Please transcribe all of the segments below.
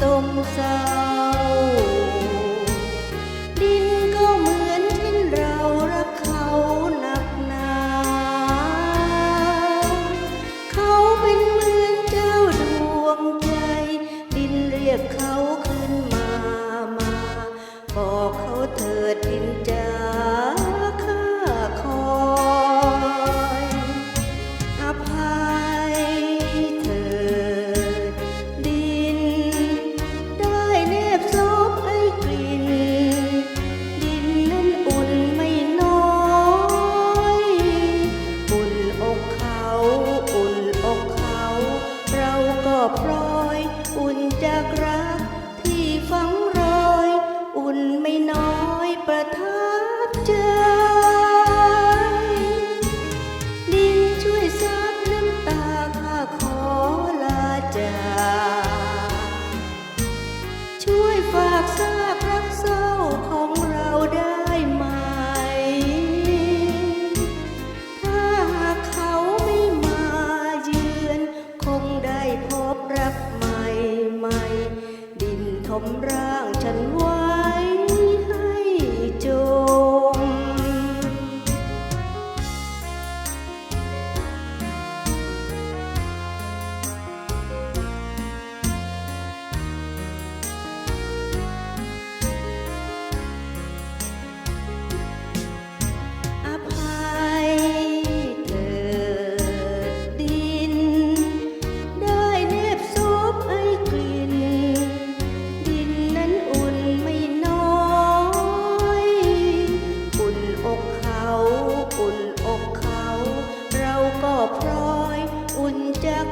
tôm sao รอย อุ่นจากราางฉันว่า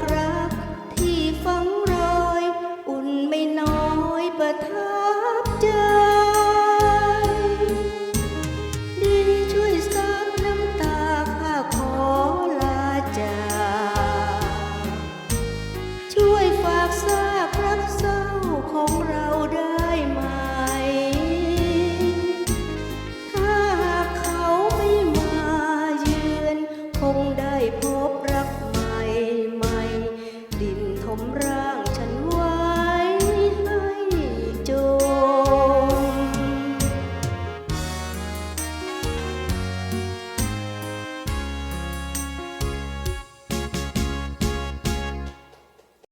right